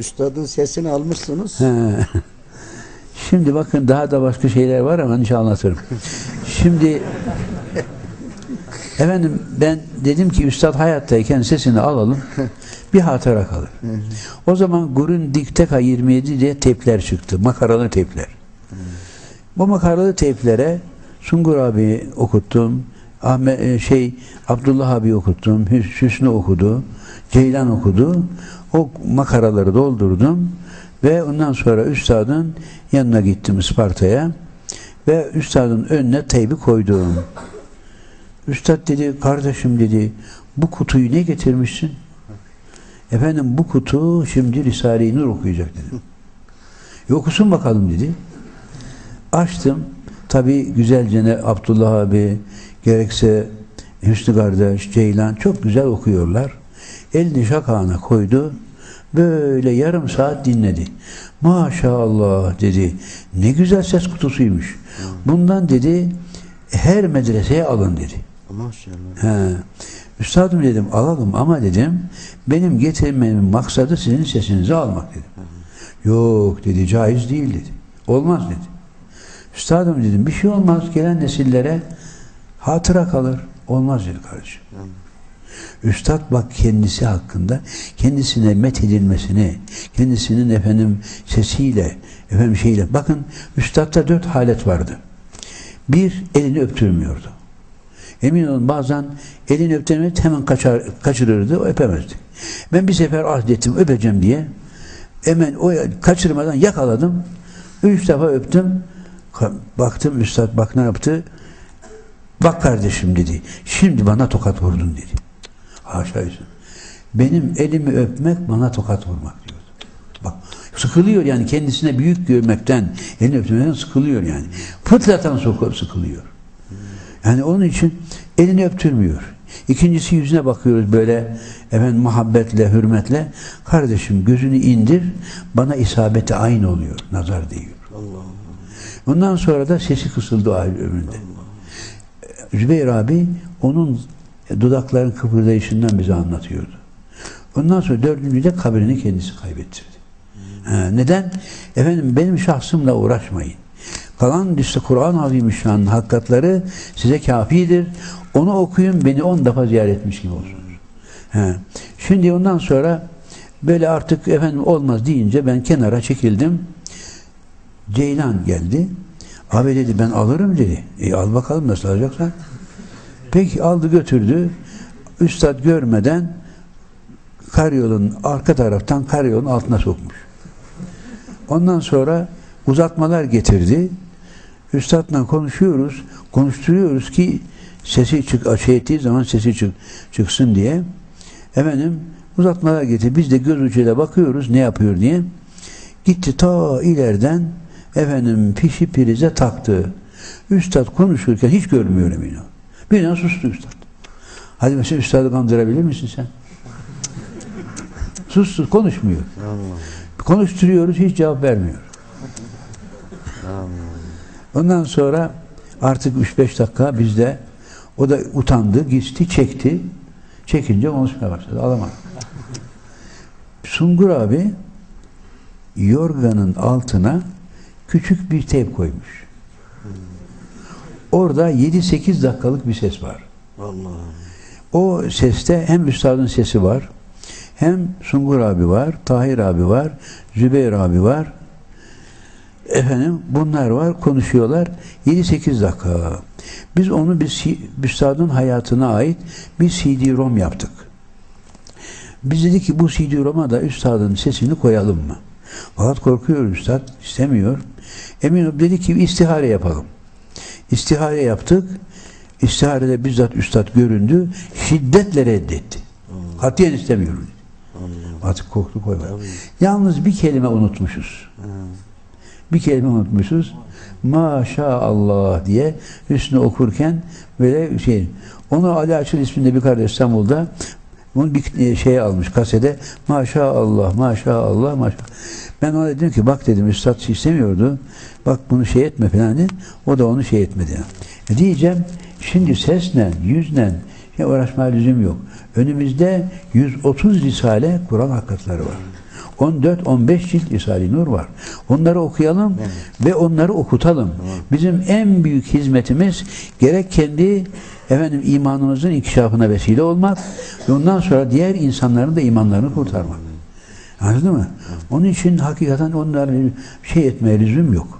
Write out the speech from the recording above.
Üstadın sesini almışsınız. Şimdi bakın daha da başka şeyler var ama inşallah anlatırım. Şimdi efendim ben dedim ki üstad hayattayken sesini alalım bir hatıra kalır. O zaman Gurun Dikteka 27 diye tepler çıktı. Makaralı tepler. Bu makaralı teplere Sungur abi okuttum. Ahmet e, şey Abdullah abi okuttum. Hüs- Hüsnü okudu. Ceylan okudu. O makaraları doldurdum ve ondan sonra üstadın yanına gittim Isparta'ya ve üstadın önüne teybi koydum. Üstad dedi, kardeşim dedi, bu kutuyu ne getirmişsin? Efendim bu kutu şimdi Risale-i Nur okuyacak dedim. E bakalım dedi. Açtım. Tabi güzelce ne Abdullah abi, gerekse Hüsnü kardeş, Ceylan çok güzel okuyorlar. Elini şakağına koydu. Böyle yarım saat dinledi. Maşallah dedi. Ne güzel ses kutusuymuş. Bundan dedi her medreseye alın dedi. Maşallah. He. Üstadım dedim alalım ama dedim benim getirmemin maksadı sizin sesinizi almak dedim. Yok dedi caiz değil dedi. Olmaz dedi. Üstadım dedim bir şey olmaz gelen nesillere hatıra kalır. Olmaz dedi kardeşim. Üstad bak kendisi hakkında kendisine methedilmesini, kendisinin efendim sesiyle, efendim şeyle. Bakın üstadda dört halet vardı. Bir, elini öptürmüyordu. Emin olun bazen elini öptürmedi hemen kaçar, kaçırırdı, öpemezdi. Ben bir sefer ahdettim öpeceğim diye. Hemen o kaçırmadan yakaladım. Üç defa öptüm. Baktım üstad bak ne yaptı? Bak kardeşim dedi. Şimdi bana tokat vurdun dedi. Haşa Hüsnü. Benim elimi öpmek bana tokat vurmak diyordu. Bak sıkılıyor yani kendisine büyük görmekten, elini öpmekten sıkılıyor yani. Fıtraten sokup sıkılıyor. Yani onun için elini öptürmüyor. İkincisi yüzüne bakıyoruz böyle efendim muhabbetle, hürmetle. Kardeşim gözünü indir, bana isabeti aynı oluyor, nazar değiyor. Allah Ondan sonra da sesi kısıldı ahir ömründe. Zübeyir abi onun dudakların kıpırdayışından bize anlatıyordu. Ondan sonra dördüncüde kabrini kendisi kaybettirdi. Ha, neden? Efendim benim şahsımla uğraşmayın. Kalan işte Kur'an-ı Azimüşşan'ın hakikatları size kafidir. Onu okuyun beni on defa ziyaret etmiş gibi olsunuz. Ha. Şimdi ondan sonra böyle artık efendim olmaz deyince ben kenara çekildim. Ceylan geldi. Abi dedi ben alırım dedi. E al bakalım nasıl alacaksan. Peki aldı götürdü. Üstad görmeden karayolun arka taraftan karayolun altına sokmuş. Ondan sonra uzatmalar getirdi. Üstadla konuşuyoruz. Konuşturuyoruz ki sesi çık şey ettiği zaman sesi çık, çıksın diye. Efendim uzatmalar getirdi. Biz de göz ucuyla bakıyoruz ne yapıyor diye. Gitti ta ileriden efendim pişi prize taktı. Üstad konuşurken hiç görmüyor emin ol. Birden sustu üstad. Hadi mesela üstadı kandırabilir misin sen? Sustu, konuşmuyor. Allah. Konuşturuyoruz, hiç cevap vermiyor. Allah. Ondan sonra artık 3-5 dakika bizde o da utandı, gitti, çekti. Çekince konuşmaya başladı. Alamadı. Sungur abi yorganın altına küçük bir tep koymuş. Orada 7-8 dakikalık bir ses var. Allah. O seste hem üstadın sesi var, hem Sungur abi var, Tahir abi var, Zübeyir abi var. Efendim bunlar var, konuşuyorlar. 7-8 dakika. Biz onu bir üstadın hayatına ait bir CD-ROM yaptık. Biz dedik ki bu CD-ROM'a da üstadın sesini koyalım mı? Fakat korkuyor üstad, istemiyor. Emin dedi ki istihare yapalım. İstihare yaptık. İstiharede bizzat üstad göründü. Şiddetle reddetti. Katiyen istemiyorum dedi. Allah. Artık korktu. Tabii. Yalnız bir kelime unutmuşuz. Ha. Bir kelime unutmuşuz. Maşallah diye Hüsnü okurken böyle şey. Onu Ali Açıl isminde bir kardeş İstanbul'da bunu bir şey almış kasede. Maşallah, maşallah, maşallah. Ben ona dedim ki bak dedim üstad istemiyordu. Bak bunu şey etme falan dedi. O da onu şey etmedi. E diyeceğim şimdi sesle, yüzle şey uğraşmaya lüzum yok. Önümüzde 130 risale Kur'an hakikatleri var. 14-15 cilt Risale-i Nur var. Onları okuyalım ve onları okutalım. Bizim en büyük hizmetimiz gerek kendi efendim imanımızın inkişafına vesile olmak ve ondan sonra diğer insanların da imanlarını kurtarmak. Anladın mı? Onun için hakikaten onları şey etmeye lüzum yok.